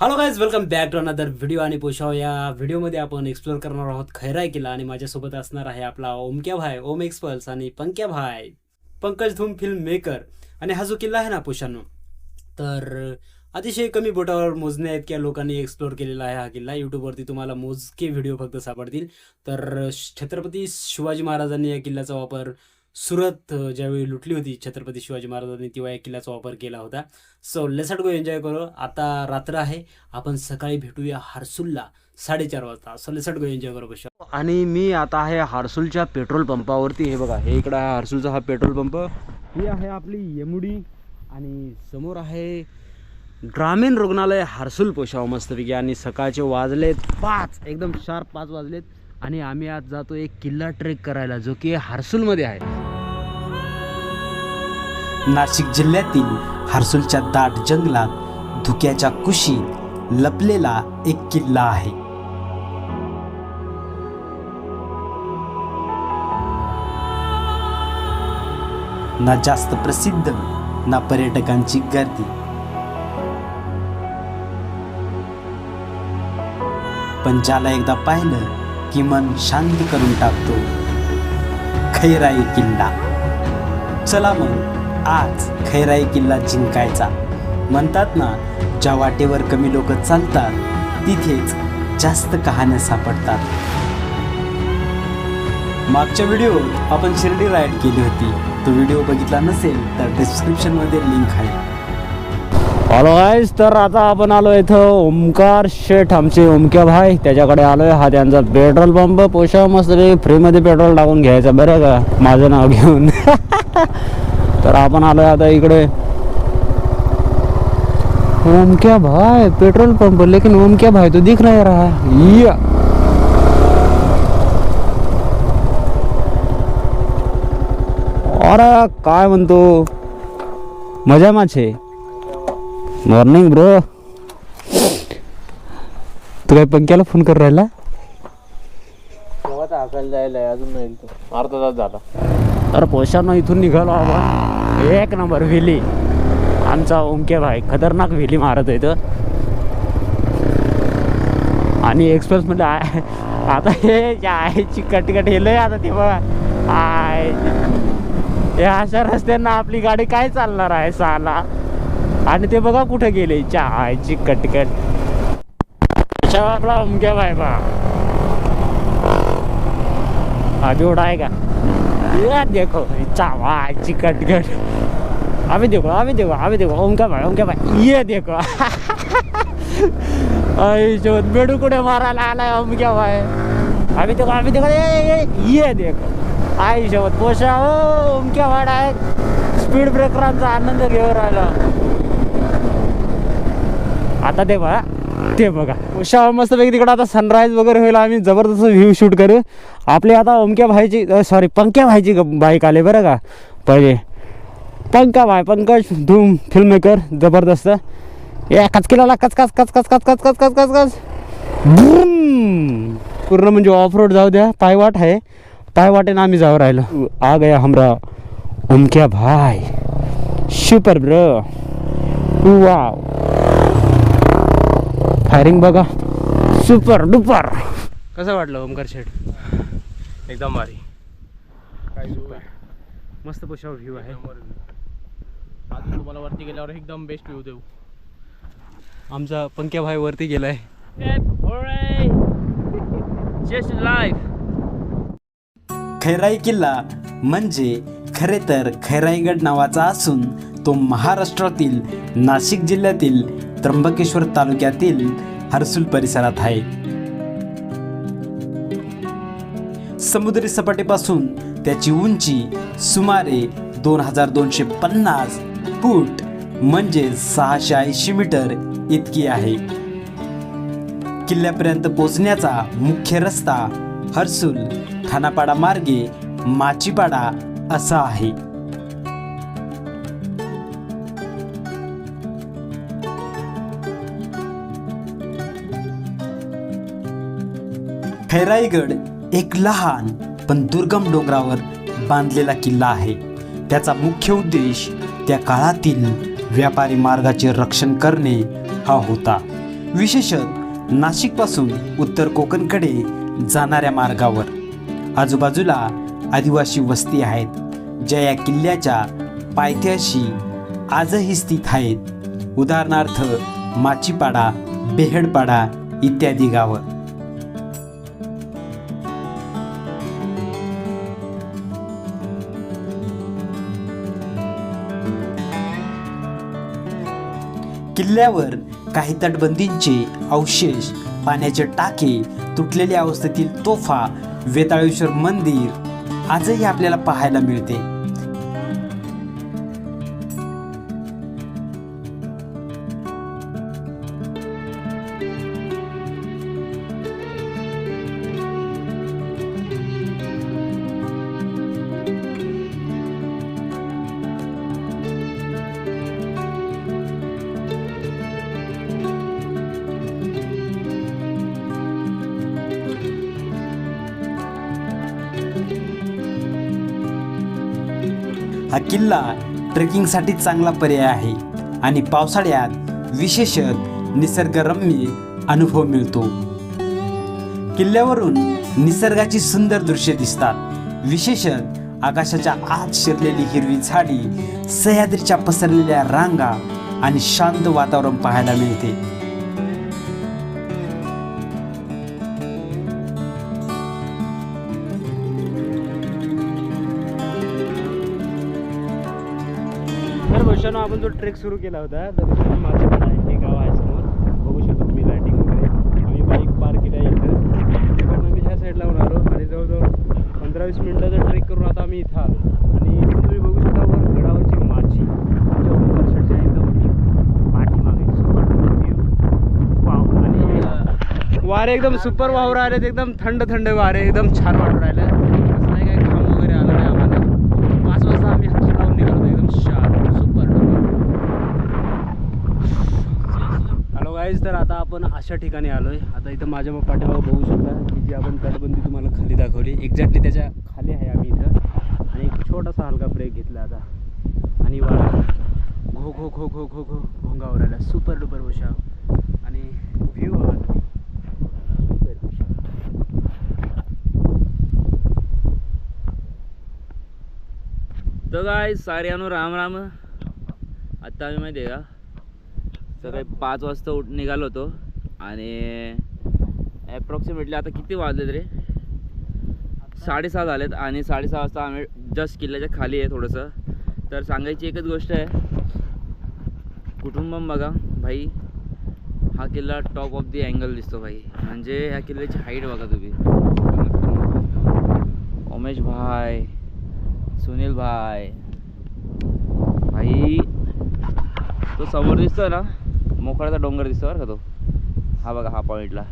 Hello guys welcome back to another video आणि पोशाव या व्हिडिओमध्ये आपण एक्सप्लोर करणार आहोत खैराय किल्ला आणि माझ्यासोबत असणार आहे आपला ओमक्या भाई ओम एक्सपल्स आणि पंक्या भाय पंकज धूम फिल्म मेकर आणि हा जो किल्ला आहे ना पोशानो तर अतिशय कमी बोटावर मोजण्या इतक्या लोकांनी एक्सप्लोर केलेला आहे हा किल्ला. यूट्यूबवरती तुम्हाला मोजके व्हिडिओ फक्त सापडतील. तर छत्रपती शिवाजी महाराजांनी या किल्ल्याचा वापर सुरत ज्यावेळी लुटली होती छत्रपती शिवाजी महाराजांनी तेव्हा या किल्ल्याचा वापर केला होता. सो लेसट गो एन्जॉय करू. आता रात्र आहे. आपण सकाळी भेटूया हारसूलला साडेचार वाजता. सो लेसट गो एन्जॉय करू कशा आणि मी आता आहे हारसूलच्या पेट्रोल पंपावरती. हे बघा हे इकडं आहे हारसूलचा हा पेट्रोल पंप. ही आहे आपली यमुडी. आणि समोर आहे ग्रामीण रुग्णालय हारसूल पोशाव मस्तपैकी. आणि सकाळचे वाजलेत पाच एकदम शार्प पाच वाजलेत. आणि आम्ही आज जातो एक किल्ला ट्रेक करायला जो की हार्सूलमध्ये आहे. नाशिक जिल्ह्यातील हार्सूलच्या दाट जंगलात धुक्याच्या कुशीत लपलेला एक किल्ला आहे. ना जास्त प्रसिद्ध ना पर्यटकांची गर्दी. पण ज्याला एकदा पाहिलं की मन शांत करून टाकतो. खैराई किल्ला. चला मग आज खैराई किल्ला जिंकायचा. म्हणतात ना ज्या वाटेवर कमी लोक चालतात तिथेच जास्त कहाण्या सापडतात. मागच्या व्हिडिओत आपण शिर्डी राईड केली होती. तो व्हिडिओ बघितला नसेल तर डिस्क्रिप्शनमध्ये लिंक आहे. हॅलो गाईज तर आता आपण आलो इथं ओमकार शेठ आमचे ओमक्या भाई. त्याच्याकडे आलोय. हा त्यांचा पेट्रोल पंप. पोषा मस्त फ्रीमध्ये पेट्रोल टाकून घ्यायचा. बरं का? माझं नाव घेऊन. तर आपण आलोय आता इकडे. ओमक्या भाई पेट्रोल पंप. लेकिन ओमक्या भाई तो दिख नाही रहा. है या. अरे काय म्हणतो? मजा माछे मॉर्निंग ब्रो तू काय पंक्याला फोन कर राहिला? तेव्हाच हाकायला जायला अजून नाही तो अर्धा तास झाला. तर पोशानं इथून निघालो आपण. एक नंबर व्हेली. आमचा ओमके भाई खतरनाक व्हेली मारत आहे तो. आणि एक्सप्रेस आहे आता हे जे आहे चिकट कट हेलय आता ते बघा. आय हे अशा रस्त्यांना आपली गाडी काय चालणार आहे साला? आणि ते बघा कुठे गेले. चहाची कटकट. अशा आपला अमक्या बायबा हा जोडा आहे का? देखो चहाची कटकट. आम्ही देखो आम्ही देखो आम्ही देखो. ओमक्या भाई ओमक्या भाई ये देखो. शोध बेडू कुठे मारायला आलाय अमक्या भाय आम्ही देखो आम्ही देखो. ये देखो. आई शोध पोशा हो अमक्या आहे स्पीड ब्रेकरांचा आनंद घेऊन राहिला. आता ते बघा ते बघा. उशा मस्तपैकी तिकडं आता सनराईज वगैरे होईल आम्ही जबरदस्त व्ह्यू शूट करू. आपले आता ओमक्या भाईची सॉरी पंक्या भाईची बाईक आले बरं का? पहिले. पंका भाई पंकज धूम फिल्म मेकर जबरदस्त. ए कचकिलाला कच कच कच कच कच कच कच कच कच कच. पूर्ण म्हणजे ऑफ रोड जाऊ द्या. पायवाट आहे. पायवाटेनं आम्ही जाऊ राहिलो. आ गया हमरा ओमक्या भाई. सुपर ब्र वाव फायरिंग बघा. Super duper. कसं वाटलं ओमकार शेठ? एकदम भारी. मस्त पोशाव व्ह्यू आहे. अजून तुम्हाला वरती गेल्यावर एकदम बेस्ट व्ह्यू देऊ. आमचा पंक्या भाई वरती गेलाय. खैराई किल्ला म्हणजे खरे तर खैराईगड नावाचा असून तो महाराष्ट्रातील नाशिक जिल्ह्यातील त्र्यंबकेश्वर तालुक्यातील हर्सुल परिसरात आहे. समुद्री सपाटीपासून त्याची उंची सुमारे दोन हजार दोनशे पन्नास फूट म्हणजे सहाशे ऐंशी मीटर इतकी आहे. किल्ल्यापर्यंत पोहोचण्याचा मुख्य रस्ता हर्सुल खानापाडा मार्गे माचीपाडा असा आहे. खैराईगड एक लहान पण दुर्गम डोंगरावर बांधलेला किल्ला आहे. त्याचा मुख्य उद्देश त्या काळातील व्यापारी मार्गाचे रक्षण करणे हा होता. विशेषत नाशिकपासून उत्तर कोकणकडे जाणाऱ्या मार्गावर. आजूबाजूला आदिवासी वस्ती आहेत ज्या या किल्ल्याच्या पायथ्याशी आजही स्थित आहेत. उदाहरणार्थ माचीपाडा बेहडपाडा इत्यादी गावं. किल्ल्यावर काही तटबंदींचे अवशेष पाण्याचे टाके तुटलेल्या अवस्थेतील तोफा वेताळेश्वर मंदिर आजही आपल्याला पाहायला मिळते. किल्ला ट्रेकिंगसाठी चांगला पर्याय आहे आणि पावसाळ्यात विशेषत निसर्गरम्य अनुभव मिळतो. किल्ल्यावरून निसर्गाची सुंदर दृश्ये दिसतात. विशेषत आकाशाच्या आत शिरलेली हिरवी झाडी सह्याद्रीच्या पसरलेल्या रांगा आणि शांत वातावरण पाहायला मिळते. मित्रांनो आपण जो ट्रेक सुरू केला होता तर इथे माझ्याकडे आहे हे गाव आहे समोर. बघू शकतो तुम्ही लायटिंग वगैरे. आम्ही बाईक पार्क केल्या आहे इथं. तिकडनं मी ह्या साईडला होऊन आलो आणि जवळजवळ पंधरा वीस मिनिटाचा ट्रेक करून आता आम्ही इथं आलो. आणि इथून तुम्ही बघू शकता वर गडावरची माची. आमच्या एकदम पाठीमागे सुपर वाव आणि वारे एकदम सुपर वाहू राहिले एकदम थंड थंड वारे. एकदम छान वाटू राहिलं असं नाही काही घाम वगैरे आला नाही आम्हाला पाच वाजता आम्ही हर्षलावून निघालो एकदम शांत सुपर हॅलो गाईज तर आता आपण अशा ठिकाणी आलो आहे आता इथं माझ्या मग पाठीमागं बघू शकता की जी आपण तटबंदी तुम्हाला खाली दाखवली. एक्झॅक्टली त्याच्याखाली आहे आम्ही इथं. आणि एक छोटासा हलका ब्रेक घेतला आता. आणि वारा. घो घो घो घो घो घो. भोंगावर आला सुपर डुपर उशा आणि व्ह्यू बघा तर काय साऱ्यानो राम राम. आत्ता आम्ही माहिती आहे का? सकाळी पाच वाजता उठ निघालो होतो. आणि ॲप्रॉक्सिमेटली आता किती वाजलेत रे? साडेसहा झालेत आणि साडेसहा वाजता आम्ही जस्ट किल्ल्याच्या खाली आहे थोडंसं. तर सांगायची एकच गोष्ट आहे. कुटुंबम बघा भाई हा किल्ला टॉप ऑफ दी अँगल दिसतो भाई. म्हणजे ह्या किल्ल्याची हाईट बघा तुम्ही. उमेश भाई सुनील भाई. भाई तो समोर दिसतो ना? मोकळाचा डोंगर दिसतो बरं का तो? हा बघा हा पॉईंटला.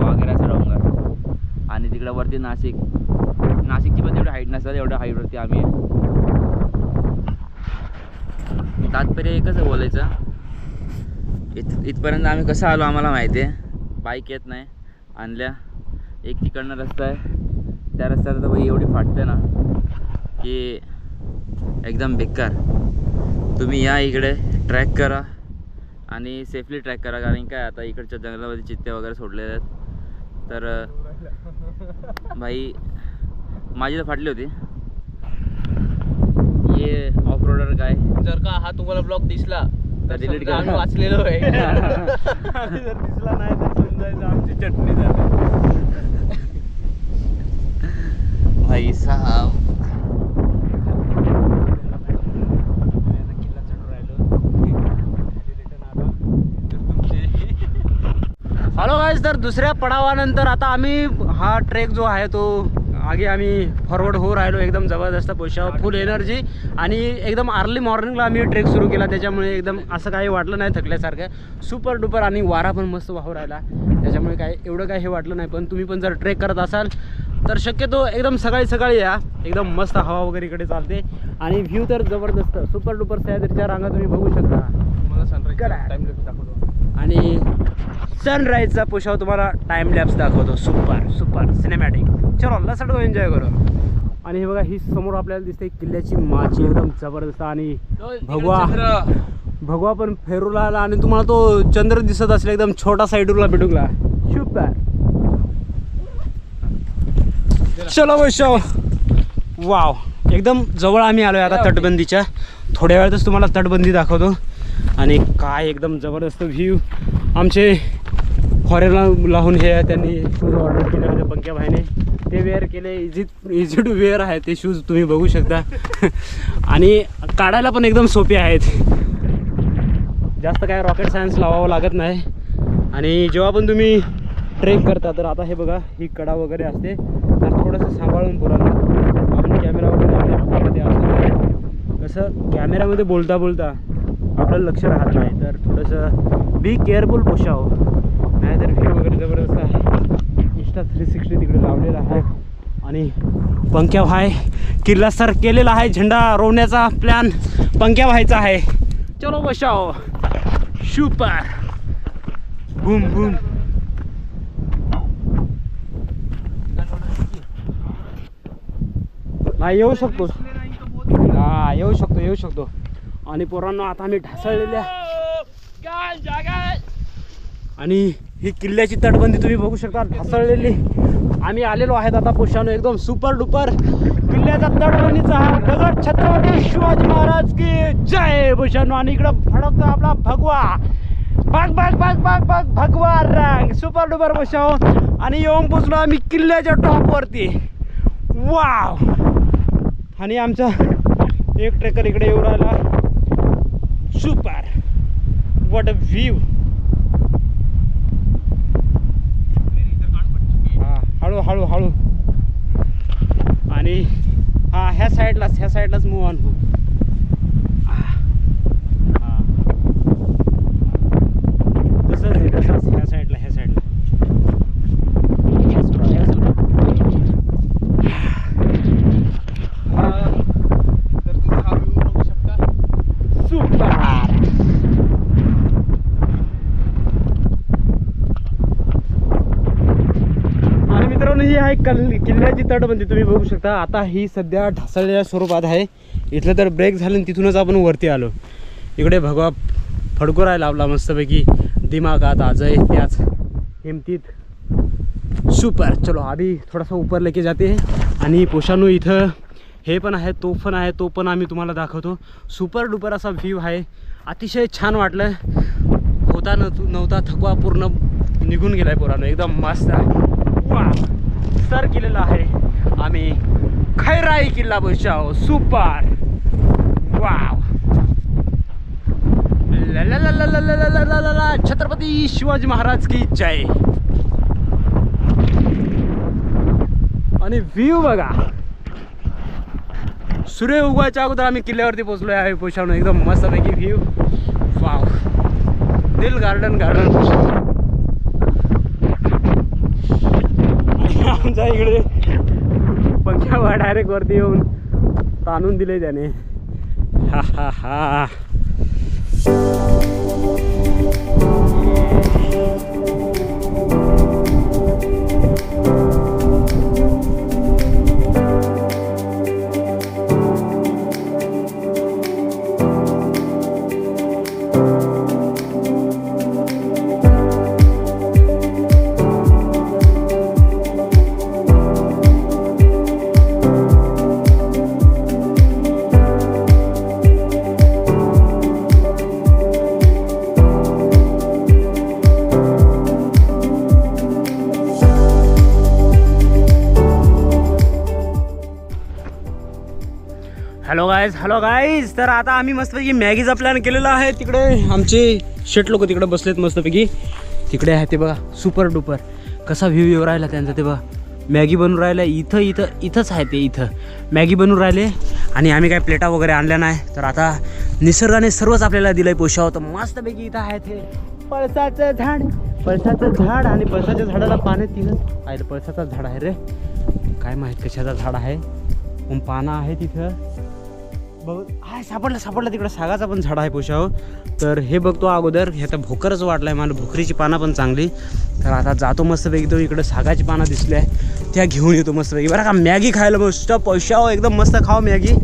वाघेऱ्याचा डोंगर. आणि तिकडं वरती नाशिक. नाशिकची पण तेवढी हाईट नसतात एवढ्या हाईटवरती आम्ही तात्पर्य एकच बोलायचं. इत इथपर्यंत आम्ही कसं आलो आम्हाला माहिती आहे. बाईक येत नाही. आणल्या. एक तिकडनं रस्ता आहे. त्या रस्त्याला तर बाई एवढी फाटते ना की एकदम बेकार. तुम्ही या इकडे ट्रॅक करा. आणि सेफली ट्रॅक करा कारण काय आता इकडच्या जंगलामध्ये चित्ते वगैरे सोडलेले आहेत. तर भाई माझी तर फाटली होती. ये ऑफ रोडर काय? जर का हा तुम्हाला ब्लॉग दिसला तर आम्ही करा. वाचलेलो आहे. जर दिसला नाही तर समजायचं आमची चटणी झाली. भाई साहब. हॅलो गाईज तर दुसऱ्या पडावानंतर आता आम्ही हा ट्रेक जो आहे तो आगे आम्ही फॉरवर्ड हो राहिलो एकदम जबरदस्त पोशाव फुल एनर्जी आणि एकदम अर्ली मॉर्निंगला आम्ही ट्रेक सुरू केला. त्याच्यामुळे एकदम असं काही वाटलं नाही थकल्यासारखं. सुपर डुपर आणि वारा पण मस्त वाहू राहिला. त्याच्यामुळे काय एवढं काही हे वाटलं नाही. पण तुम्ही पण जर ट्रेक करत असाल तर शक्यतो एकदम सकाळी सकाळी या. एकदम मस्त हवा वगैरे इकडे चालते. आणि व्ह्यू तर जबरदस्त. सुपर डुपर सह्याद्रीच्या रांगा तुम्ही बघू शकता. तुम्हाला सनराईज आणि सनराईजचा पोशाव तुम्हाला टाइम लॅप्स दाखवतो. सुपर सुपर सिनेमॅटिक चलो लसट गो एन्जॉय करू. आणि हे बघा ही समोर आपल्याला दिसते किल्ल्याची माची. एकदम जबरदस्त आणि भगवा. भगवा पण फेरूला आला आणि तुम्हाला तो चंद्र दिसत असला एकदम छोटा साईडला भेटूला शुपर चलो वैशव वाव एकदम जवळ आम्ही आलोय आता तटबंदीच्या. थोड्या वेळातच तुम्हाला तटबंदी दाखवतो. आणि काय एकदम जबरदस्त व्ह्यू आमचे फॉरेनला लावून हे त्यांनी शूज ऑर्डर केले होते पंक्या भाईने. ते वेअर केले इझी इझी टू वेअर आहे ते शूज तुम्ही बघू शकता. आणि काढायला पण एकदम सोपे आहेत. जास्त काय रॉकेट सायन्स लावावं लागत नाही. आणि जेव्हा पण तुम्ही ट्रेक करता तर आता हे बघा ही कडा वगैरे असते. तर थोडंसं सांभाळून पुरा आपण कॅमेरा वगैरे आपल्या हातामध्ये असतो कसं कॅमेऱ्यामध्ये बोलता बोलता आपलं लक्ष राहत नाही. तर थोडंसं बी केअरफुल पोषाव नाहीतर व्ह्यू वगैरे जबरदस्त आहे. इंस्टा थ्री सिक्स्टी तिकडे लावलेला आहे. आणि पंख्या भाय किल्ला सर केलेला आहे. झेंडा रोवण्याचा प्लॅन पंख्या व्हायचा आहे. चलो बसाओ शुपर बूम बूम नाही येऊ शकतो हा येऊ शकतो येऊ शकतो. आणि पोरांना आता आम्ही ढासळलेल्या आणि ही किल्ल्याची तटबंदी तुम्ही बघू शकता ढासळलेली. आम्ही आलेलो आहेत आता पुशानो एकदम सुपर डुपर किल्ल्याचा तटबंदीचा हा दगड छत्रपती शिवाजी महाराज की जय पुशानो. आणि इकडं फडकतो आपला भगवा. बघ बघ बघ बघ बघ भगवा रंग. सुपर डुपर बसाव आणि येऊन पोचलो आम्ही किल्ल्याच्या टॉपवरती वाव आणि आमचा एक ट्रेकर इकडे येऊ राहिला. सुपर वॉट अ व्ह्यू हा हळू हळू हळू. आणि हा ह्या साईडलाच ह्या साईडलाच मूव ऑन हा. हा. तसंच आहे तसंच ह्या साईडला ह्या साईडला ह्या सोडा, ह्या सोडा. तर तुम्ही हा व्ह्यू बघू शकता सुपर आणि मित्रांनो ही आहे कल किल्ल्याची तटबंदी तुम्ही बघू शकता. आता ही सध्या ढासळलेल्या स्वरूपात आहे. इथलं तर ब्रेक झालं आणि तिथूनच आपण वरती आलो. इकडे भगवा फडको लावला मस्तपैकी. दिमागात आजय त्याच हिमतीत. सुपर चलो आधी थोडासा ऊपर लेके जाते. आणि पोशानू इथं हे पण आहे तो पण आहे तो पण आम्ही तुम्हाला दाखवतो. सुपर डुपर असा व्ह्यू आहे. अतिशय छान वाटलं. होता न नव्हता थकवा पूर्ण निघून गेलाय पोरानं. एकदम मस्त वा सर केलेला आहे. आम्ही खैराई किल्ला बसाव सुपार. वाव. छत्रपती शिवाजी महाराज की जय. आणि व्ह्यू बघा. सूर्य उगवायच्या अगोदर आम्ही किल्ल्यावरती पोचलो आहे पोशावणं एकदम मस्त पैकी व्ह्यू वाव. दिल गार्डन गार्डन तुमच्या इकडे पंख्यावर डायरेक्ट वरती येऊन. ताणून दिले त्याने. हा हा हा. गाईज हॅलो गायज तर आता आम्ही मस्तपैकी मॅगीचा प्लॅन केलेला आहे. तिकडे आमचे शेट लोक तिकडे बसलेत मस्तपैकी. तिकडे आहे ते बघा सुपर डुपर कसा व्ह्यू येऊ राहिला त्यांचा ते बघा. मॅगी बनवून राहिलं इथं इथं इथंच आहे ते इथं. मॅगी बनवून राहिले आणि आम्ही काय प्लेटा वगैरे आणल्या नाही. तर आता निसर्गाने सर्वच आपल्याला दिलं आहे पोषाव तर मस्तपैकी इथं आहे ते. पळसाचं झाड. पळसाचं झाड आणि पळसाच्या झाडाला पाणी तिथं आहे पळसाचं झाड आहे रे. काय माहीत कशाचं झाड आहे. पण पानं आहे तिथं बघ हाय सापडलं सापडलं तिकडं. सागाचा पण झाड आहे पोशाव तर हे बघतो अगोदर हे आता भोकरच वाटलं आहे मला भोकरीची पानं पण चांगली. तर आता जातो मस्तपैकी तो इकडं सागाची पानं दिसली आहे त्या घेऊन येतो मस्तपैकी. बरं का मॅगी खायला मस्त पैशाव एकदम मस्त खाव मॅगी.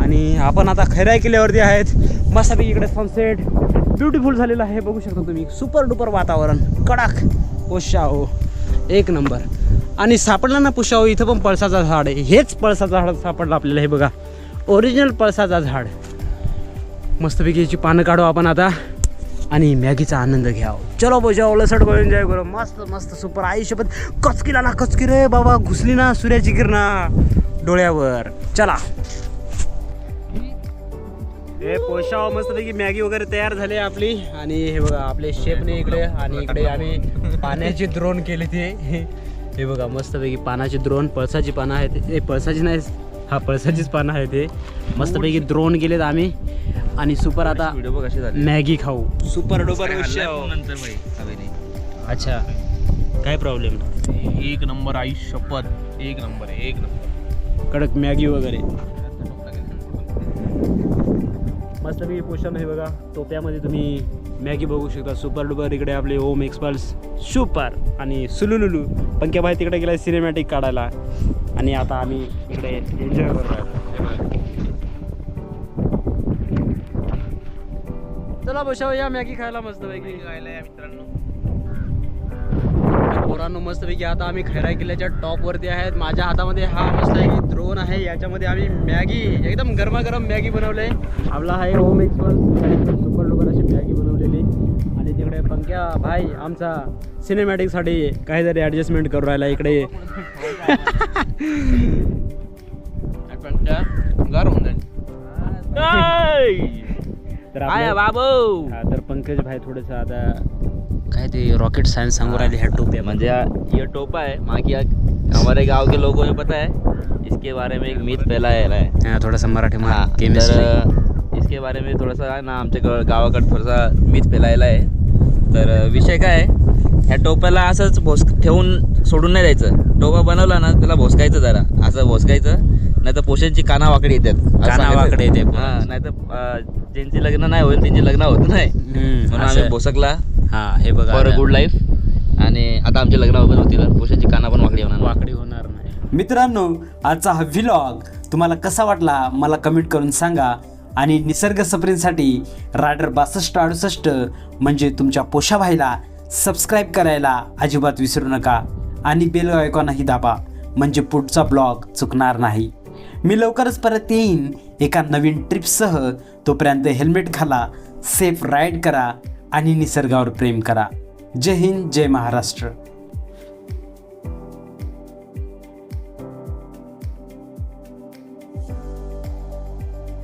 आणि आपण आता खैराय किल्ल्यावरती आहेत. मस्तपैकी इकडे सनसेट ब्युटिफुल झालेलं आहे. बघू शकता तुम्ही सुपर डुपर वातावरण. कडाक पुशाओ एक नंबर. आणि सापडलं ना पुशाओ इथं पण पळसाचं झाड आहे. हेच पळसाचं झाड सापडलं आपल्याला हे बघा. ओरिजिनल पळसाचा झाड. मस्तपैकी याची पानं काढू आपण आता आणि मॅगीचा आनंद घ्याव. चलो बजाव लसट बळ एन्जॉय करू. मस्त मस्त सुपर आयुष्यपत कचकी ना कचकी रे बाबा. घुसली ना सूर्याची किरणा डोळ्यावर. चला. हे पोशाव मस्तपैकी मॅगी वगैरे तयार झाली आपली. आणि हे बघा आपले शेपने इकडे आणि इकडे आम्ही पाण्याची द्रोण केले ते. हे बघा मस्तपैकी पानाची द्रोण पळसाची पानं आहेत. हे पळसाची नाही हा पळसाचीच पानं आहे ते मस्तपैकी द्रोण केलेत आम्ही. आणि सुपर आता मॅगी खाऊ. सुपर डुपर नंतर भाई? हवेने अच्छा. काय प्रॉब्लेम एक नंबर आई शपथ. एक नंबर आहे एक नंबर. कडक मॅगी वगैरे. मस्तपैकी पोषण आहे बघा. टोप्यामध्ये तुम्ही मॅगी बघू शकता. सुपर डुपर इकडे आपले ओम एक्सपल्स सुपर आणि सुलुलुलू. पंक्या भाई तिकडे गेला सिनेमॅटिक काढायला. आणि आता आम्ही इकडे एन्जॉय करतो चला बसाव या मॅगी खायला मस्तपैकी. मित्रांनो. पोरांनो मस्तपैकी आता आम्ही खैरा किल्ल्याच्या टॉपवरती आहेत. माझ्या हातामध्ये हा मस्तपैकी द्रोण आहे. याच्यामध्ये आम्ही मॅगी एकदम गरमागरम मॅगी बनवले आपला आहे होम एक्सपल्स सुपर डुपर अशी मॅगी बनवलेली. आणि तिकडे पंक्या भाई आमचा सिनेमॅटिकसाठी काहीतरी ॲडजस्टमेंट करू राहिला इकडे. पण त्या गार होऊन जाईल. तर आपल्या- बाबू! हा, तर पंकज भाई थोडंसं आता काय ते रॉकेट सायन्स सांगू राहिले ह्या टोप्या म्हणजे आ- ये टोपा है बाकी हमारे गांव के लोगों को पता है. इसके बारे में एक मिथ फैलाया है हा, थोडासा मराठी हाँ केमिस्ट्री तर इसके बारे में थोडासा ना आमच्या ग- गावाकडे थोडासा मिथ फैलायला आहे. तर विषय काय आहे? ह्या टोप्याला असंच भोस ठेवून सोडून नाही द्यायचं. टोपा बनवला ना त्याला भोसकायचं जरा. असं भोसकायचं. नाही तर पोशांची काना वाकडी येतात. काना. वाकडे येते. हा नाही तर ज्यांची लग्न नाही होईल त्यांची लग्न होत नाही. म्हणून आम्ही. भोसकला हा हे बघा फॉर आता. गुड लाईफ आणि आता आमचे लग्न वगैरे होतील. पोशांची काना पण वाकडी होणार. वाकडी होणार नाही. मित्रांनो आजचा हा व्लॉग तुम्हाला कसा वाटला मला कमेंट करून सांगा. आणि निसर्ग सफरींसाठी रायडर बासष्ट अडुसष्ट म्हणजे तुमच्या पोषा भाईला सबस्क्राईब करायला अजिबात विसरू नका आणि बेल आयकॉनही दाबा म्हणजे पुढचा ब्लॉग चुकणार नाही. मी लवकरच परत येईन एका नवीन ट्रिपसह तोपर्यंत हेल्मेट घाला सेफ राईड करा आणि निसर्गावर प्रेम करा. जय हिंद जय महाराष्ट्र.